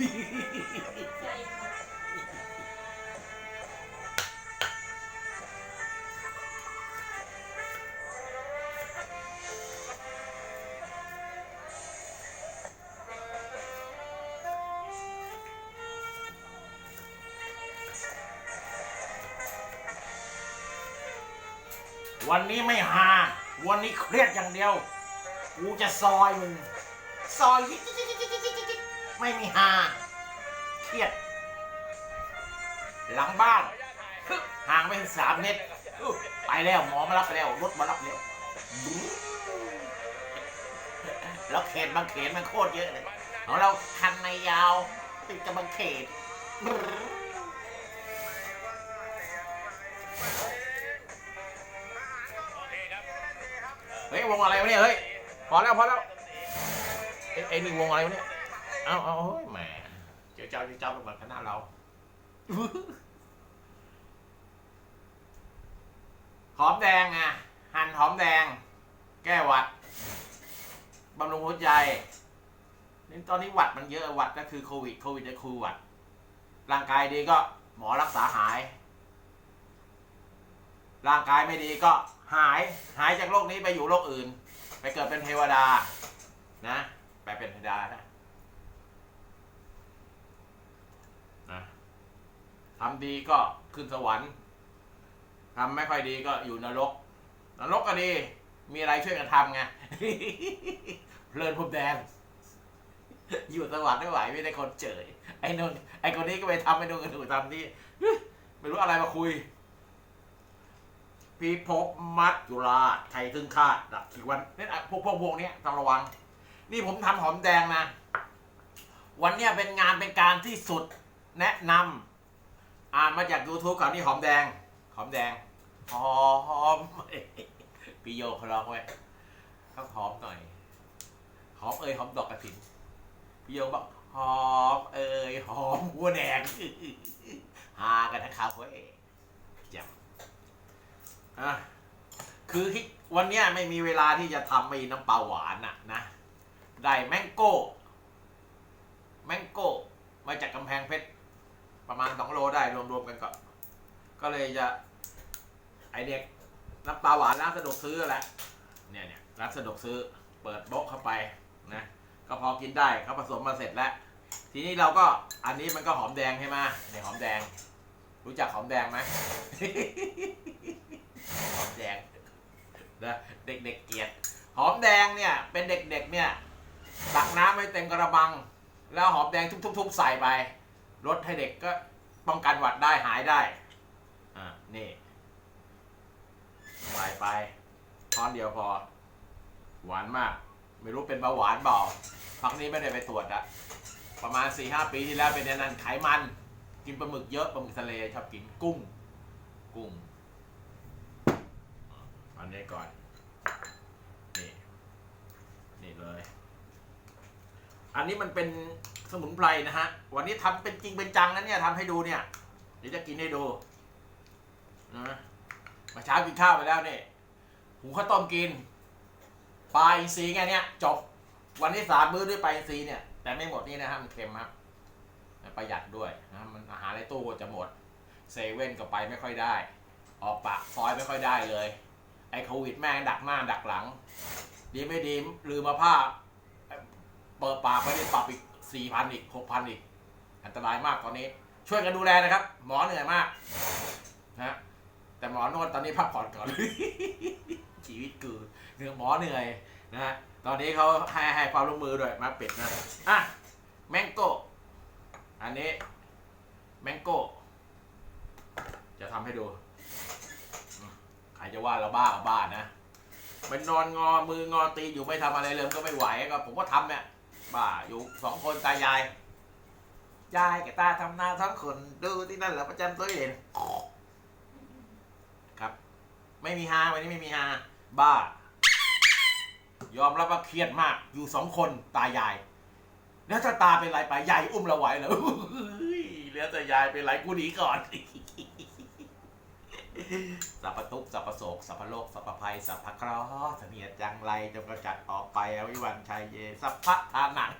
วันนี้ไม่หา วันนี้เครียดอย่างเดียว กูจะซอยมึง ซอย ไม่มีหาเครียด หลังบ้านห่างไปสามเมตรไปแล้วหมอมารับไปแล้วรถมารับแล้วแล้วเขตบางเขนมันโคตรเยอะเลยของเราคันในยาวติดกับบางเขตเฮ้ยวงอะไรวะเนี่ยเฮ้ยพอแล้วพอแล้วเอ้ยไอ้นี่วงอะไรวะเนี่ย เอาเอาเฮ้ยแหมเจ้าเจ้าเจ้าเจ้าเป็นเหมือนคณะเรา หอมแดงอะ หั่นหอมแดง แก้หวัดบำรุงหัวใจนี่ตอนนี้หวัดมันเยอะหวัดก็คือโควิด โควิดก็คือหวัด ร่างกายดีก็หมอรักษาหาย ร่างกายไม่ดีก็หาย หายจากโรคนี้ไปอยู่โรคอื่น ไปเกิดเป็นเทวดา นะ ไปเป็นเทวดานะ ทำดีก็ขึ้นสวรรค์ทำไม่ค่อยดีก็อยู่นรก นรกก็ดี มีอะไรช่วยกันทำไงเพลินพรมแดน อยู่สวรรค์ไม่ไหวไม่ได้คนเจอไอ้นนไอ้คนนี้ก็ไปทำไอ้นนกันถูกทำนี่ไม่รู้อะไรมาคุยพีภพมัจจุราชไทยถึงคาดดักอีวันนี่พวกพวกพวกเนี้ยต้องระวัง นี่ผมทำหอมแดงนะ วันเนี้ยเป็นงานเป็นการที่สุดแนะนำ อ่านมาจาก YouTube ก่อนนี่หอมแดง หอมแดง หอมพี่โยเขาร้องไว้ต้องหอมหน่อย หอมเอ่ยหอมดอกกระถินพี่โยบอกหอมเอ่ยหอมหัวแดงฮากันทั้งคาเฟ่แจ่มอะคือวันเนี้ยไม่มีเวลาที่จะทำไอ้น้ำปลาหวานน่ะนะ ได้แมงโก้ แมงโก้ มาจากกำแพงเพชร ประมาณสองโลได้รวมๆกันก็ ก็เลย จะไอเด็กน้ำปลาหวานร้านสะดวกซื้อแหละเนี่ยเนี่ยร้านสะดวกซื้อเปิดโบ๊ะเข้าไปนะก็พอกินได้เขาผสมมาเสร็จแล้ว ทีนี้เราก็อันนี้มันก็หอมแดงใช่ไหมเนี่ยหอมแดง รู้จักหอมแดงไหมหอมแดงนะเด็กๆเกลียดหอมแดงเนี่ยเป็นเด็กๆเนี่ยตักน้ำไว้เต็มกระบัง แล้วหอมแดงทุบๆใส่ไปลดให้เด็กก็ป้องกันหวัดได้หายได้ นี่ใส่ไปช้อนเดียวพอ หวานมาก ไม่รู้เป็นเบาหวานเปล่าพักนี้ไม่ได้ไปตรวจอะประมาณ4ี่หปีที่แล้วเป็นอย่นันไขมัน กินปลาหมึกเยอะปลาหมึกทะเลชอบกินกุ้ง กุ้งอันนี้ก่อน นี่ นี่เลย อันนี้มันเป็นสมุนไพรนะฮะ วันนี้ทำเป็นจริงเป็นจังนะเนี่ยทำให้ดูเนี่ย เดี๋ยวจะกินให้ดู นะมาเช้ากินข้าวไปแล้วเนี่ยหุงข้าวต้มกิน ปลาอินทรีย์ไงเนี่ยจบ วันที่สามมื้อด้วยปลาอินทรีย์เนี่ย แต่ไม่หมดนี่นะฮะมันเค็มครับประหยัดด้วยนะมันอาหารในตู้ก็จะหมดเซเว่นก็ไปไม่ค่อยได้ ออกปากซอยไม่ค่อยได้เลย ไอ้โควิดแม่งดักหน้าดักหลัง ดีไม่ดีลืมมาผ้าเปิดปากไปได้ปรับอีกสี่พันอีกหกพันอีก อันตรายมากตอนนี้ ช่วยกันดูแลนะครับ หมอเหนื่อยมากนะ แต่หมอนวดตอนนี้พักผ่อนก่อนชีวิตคือเหนื่อยหมอเหนื่อยนะฮะตอนนี้เขาให้ให้ความร่วมมือด้วยมาปิดนะอะแมงโก้อันนี้แมงโก้จะทำให้ดูใครจะว่าเราบ้าก็บ้านะมันนอนงอมืองอตีอยู่ไม่ทำอะไรเลยก็ไม่ไหวก็ผมก็ทำเนี่ยบ้าอยู่สองคนตายายยายกับตาทำหน้าทั้งคนดูที่นั่นแหละประจำตัวเห็น ไม่มีฮาวันนี้ไม่มีฮาบ้า ยอมรับว่าเครียดมาก อยู่สองคนตายาย แล้วถ้าตาเป็นไรไปยายอุ้มเราไหวเหรออุ้ยเหลือแต่ยายเป็นไรกูหนีก่อนสัพพทุกสัพพโศกสัพพโลกสัพพภัยสัพพเคราะห์เสนียดจังไรจงกระจัดออกไปอวิวันชัยเย สัพพะทานัง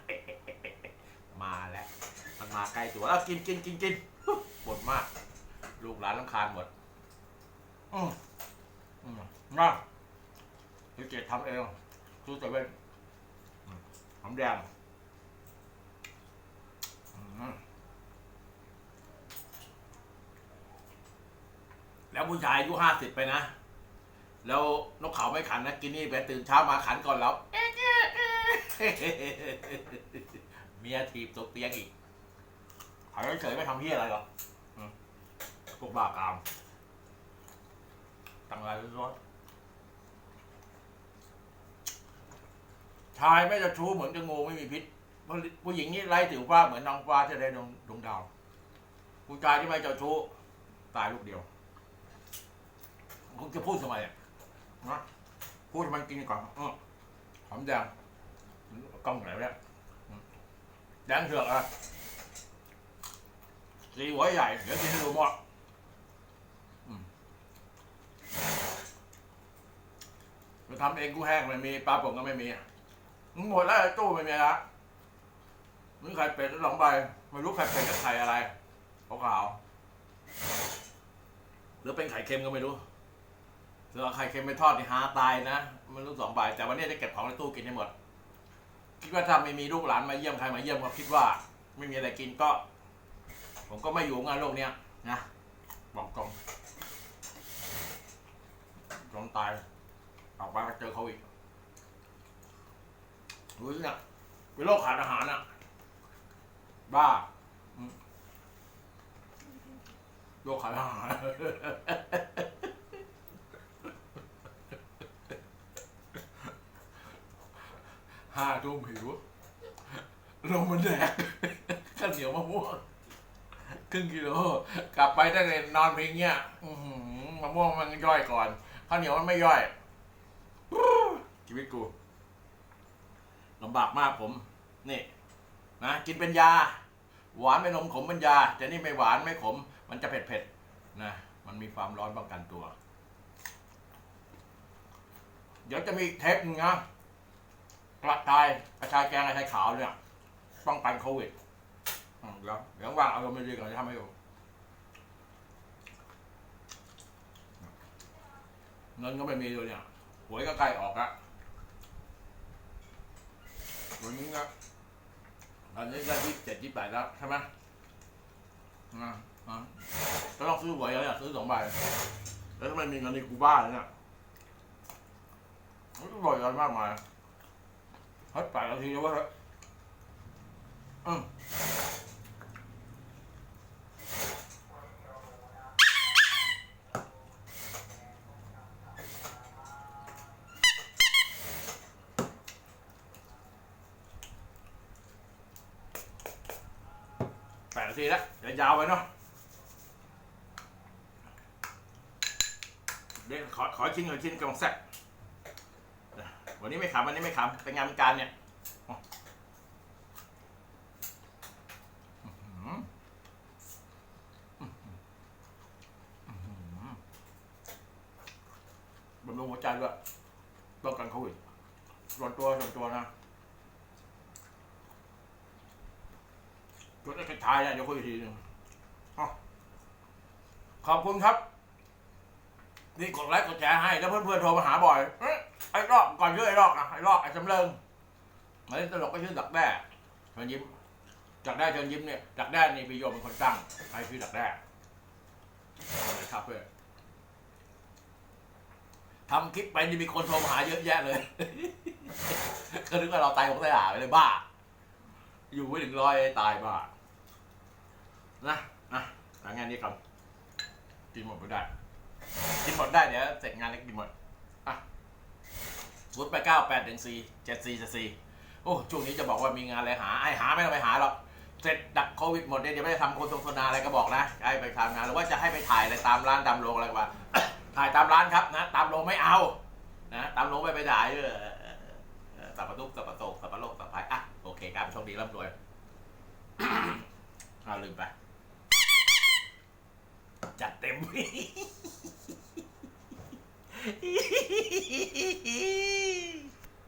มาแล้วมันมาใกล้ตัวแล้วกินกินกินกินปวดมาก ลูกหลานลำคาญหมด อื มอืมมาพี่เกดทำเองซื้อแต่เว้นหอมแดงแล้วผู้ชายอายุห้าสิบไปนะ แล้วนกเขาไม่ขันนะกินนี่ไปตื่นเช้ามาขันก่อนแล้วเมียถีบตกเตียงอีกขายเฉยไม่ทำเฮียอะไรหรอพวกบ้ากาม ตั้งไรร้อยชายไม่จะชู้เหมือนจะงูไม่มีพิษผู้หญิงนี่ไร้ถือว่าเหมือนนางฟ้าจะได้ดวงดวงดาวผู้ชายที่ไม่เจ้าชู้ตายลูกเดียวคุณจะพูดทำไมอะนะพูดให้มันกินก่อนออหอมแดงกล้องไหนเนี่ยแดงเถือกอะสีหัวใหญ่เดี๋ยวกินให้ดูหมดอืม ไปทำเองกูแห้งไม่มีปลาป่งก็ไม่มีมึงหมดแล้วไอ้ตู้ไม่มีละมึงไข่เป็ดสองใบไม่รู้ไข่เป็ดกับไข่อะไรขาวๆหรือเป็นไข่เค็มก็ไม่รู้เสือเอาไข่เค็มไปทอดนี่หาตายนะมันรู้สองใบแต่วันนี้จะเก็บของในตู้กินให้หมด คิดว่าถ้าไม่มีลูกหลานมาเยี่ยมใครมาเยี่ยมก็คิดว่า ไม่มีอะไรกินก็ ผมก็ไม่อยู่งานโลกเนี้ยนะบอกตรงตรงตาย ออกมาก็เจอเขาอีกรู้เนี่ยเป็นโรคขาดอาหารอะ บ้าโรคขาดอาหารห้าทุ่มหิวลงมันแดกข้าวเหนียวมะม่วงครึ่งกิโลกลับไปตั้งแต่นอนเพียงเงี้ยมะม่วงมันย่อยก่อนข้าวเหนียวมันไม่ย่อย ชีวิตกูลำบากมากผมนี่นะกินเป็นยา หวานเป็นนมขมเป็นยา แต่นี่ไม่หวานไม่ขม มันจะเผ็ดเผ็ดๆนะมันมีความร้อนป้องกันตัว เดี๋ยวจะมีอีกเทปหนึงนะกระชายกระชายแกงกระชายขาวเนี่ยป้องกันโควิดอืมเดี๋ยวเดี๋ยวว่างเอาลงมาดีก่อนจะทำให้ดูเงินก็ไม่มีเลยเนี่ยหวยก็ใกล้ออกละ วันนี้นะตอนนี้ก็ยี่สิบเจ็ดยี่สิบแปดแล้วใช่ไหมอ่าอ่าก็ต้องซื้อหวยแล้วเนี่ยซื้อสองใบแล้วทำไมมีเงินในกูบ้าเลยเนี่ยมันก็บ่อยกันมากมายฮ้ยแปดนาทีแล้วเวะอืม ทีแล้วเดี๋ยวยาวไปเนาะเดี๋ยวขอขอชิ้นก่อชิ้นกำลังแซ่บวันนี้ไม่ขำวันนี้ไม่ขำเป็นงานเป็นการเนี่ยบำรุงหัวใจด้วยป้องกันโควิดส่วนตัวส่วนตัวนะ จุดสุดท้ายนะเดี๋ยวคุยอีกทีหนึ่งอขอบคุณครับ นี่กดไลค์กดแชร์ให้แล้วเพื่อนๆโทรมาหาบ่อยอไอ้รอกก่อนชื่อไอ้รอกอะไอ้รอกไอ้จำเริงไอ้ตลกก็ชื่อดักแด้เชิญยิ้มดักแด้เชิญยิ้มเนี่ยดักแด้นี่พี่โยมเป็นคนตั้งใครชื่อดักแด้ครับเพื่อนทำคลิปไปนี่มีคนโทรมาหาเยอะแยะเลยก็นึกว่าเราตายของตายหาไปเลยบ้า อยู่ไม่ถึงร้อยตายบ้า หลังงานนี้ครับกินหมดไม่ได้กินหมดได้เดี๋ยวเสร็จงานแล้วกินหมดอะศูนย์แปดเก้าแปดหนึ่งสี่เจ็ดสี่เจ็ดสี่โอ้ช่วงนี้จะบอกว่ามีงานอะไรหาไอ้หาไม่ต้องไปหาหรอกเสร็จดับโควิดหมดเนี่ยเดี๋ยวไม่ได้ทำโฆษณาอะไรก็บอกนะให้ไปทำงานหรือว่าจะให้ไปถ่ายอะไรตามร้านตามโรงอะไรก็ว่าถ่ายตามร้านครับนะ ตามโรงไม่เอานะตามโรงไม่ไปถ่ายเออสับปะทุกสับปะโตกสับปะโลกสับปะไผ่อะโอเคครับโชคดีร่ำรวยเอาลืมไป จัดเต็มพี่